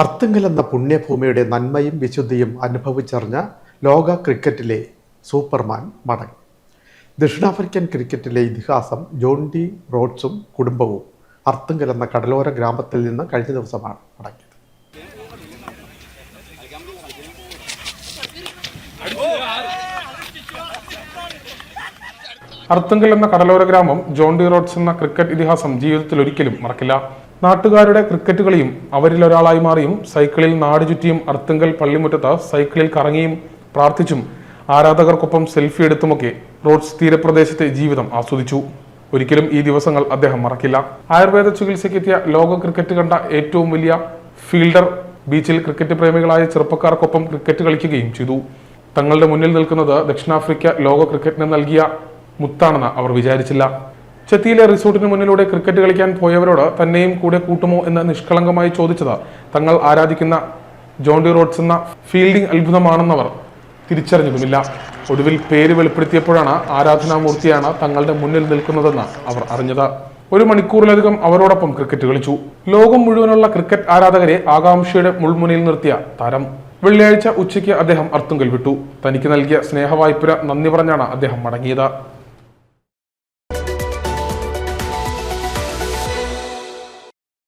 അർത്തുങ്കൽ എന്ന പുണ്യഭൂമിയുടെ നന്മയും വിശുദ്ധിയും അനുഭവിച്ചറിഞ്ഞ ലോക ക്രിക്കറ്റിലെ സൂപ്പർമാൻ മടങ്ങി. ദക്ഷിണാഫ്രിക്കൻ ക്രിക്കറ്റിലെ ഇതിഹാസം ജോൺ ഡി റോഡ്സും കുടുംബവും അർത്തുങ്കൽ എന്ന കടലോര ഗ്രാമത്തിൽ നിന്ന് കഴിഞ്ഞ ദിവസമാണ് മടങ്ങിയത്. അർത്തുങ്കൽ എന്ന കടലോര ഗ്രാമം ജോൺ ഡി റോഡ്സ് എന്ന ക്രിക്കറ്റ് ഇതിഹാസം ജീവിതത്തിൽ ഒരിക്കലും മറക്കില്ല. നാട്ടുകാരുടെ ക്രിക്കറ്റ് കളിയും അവരിൽ ഒരാളായി മാറിയും സൈക്കിളിൽ നാട് ചുറ്റിയും അർത്തുങ്കൽ പള്ളിമുറ്റത്ത് സൈക്കിളിൽ കറങ്ങിയും പ്രാർത്ഥിച്ചും ആരാധകർക്കൊപ്പം സെൽഫി എടുത്തുമൊക്കെ റോഡ്സ് തീരപ്രദേശത്തെ ജീവിതം ആസ്വദിച്ചു. ഒരിക്കലും ഈ ദിവസങ്ങൾ അദ്ദേഹം മറക്കില്ല. ആയുർവേദ ചികിത്സയ്ക്കെത്തിയ ലോക ക്രിക്കറ്റ് കണ്ട ഏറ്റവും വലിയ ഫീൽഡർ ബീച്ചിൽ ക്രിക്കറ്റ് പ്രേമികളായ ചെറുപ്പക്കാർക്കൊപ്പം ക്രിക്കറ്റ് കളിക്കുകയും ചെയ്തു. തങ്ങളുടെ മുന്നിൽ നിൽക്കുന്നത് ദക്ഷിണാഫ്രിക്ക ലോക ക്രിക്കറ്റിന് നൽകിയ മുത്താണെന്ന് അവർ വിചാരിച്ചില്ല. ചെത്തിയിലെ റിസോർട്ടിന് മുന്നിലൂടെ ക്രിക്കറ്റ് കളിക്കാൻ പോയവരോട് തന്നെയും കൂടെ കൂട്ടുമോ എന്ന് നിഷ്കളങ്കമായി ചോദിച്ചത് തങ്ങൾ ആരാധിക്കുന്ന ജോണ്ടി റോഡ്സ് എന്ന ഫീൽഡിംഗ് അത്ഭുതമാണെന്നവർ തിരിച്ചറിഞ്ഞതുമില്ല. ഒടുവിൽ പേര് വെളിപ്പെടുത്തിയപ്പോഴാണ് ആരാധനാമൂർത്തിയാണ് തങ്ങളുടെ മുന്നിൽ നിൽക്കുന്നതെന്ന് അവർ അറിഞ്ഞത്. ഒരു മണിക്കൂറിലധികം അവരോടൊപ്പം ക്രിക്കറ്റ് കളിച്ചു. ലോകം മുഴുവനുള്ള ക്രിക്കറ്റ് ആരാധകരെ ആകാംക്ഷയുടെ മുൾമുനയിൽ നിർത്തിയ താരം. വെള്ളിയാഴ്ച ഉച്ചയ്ക്ക് അദ്ദേഹം അർത്തുങ്കൽ വിട്ടു. തനിക്ക് നൽകിയ സ്നേഹവായ്പുര നന്ദി പറഞ്ഞാണ് അദ്ദേഹം മടങ്ങിയത്.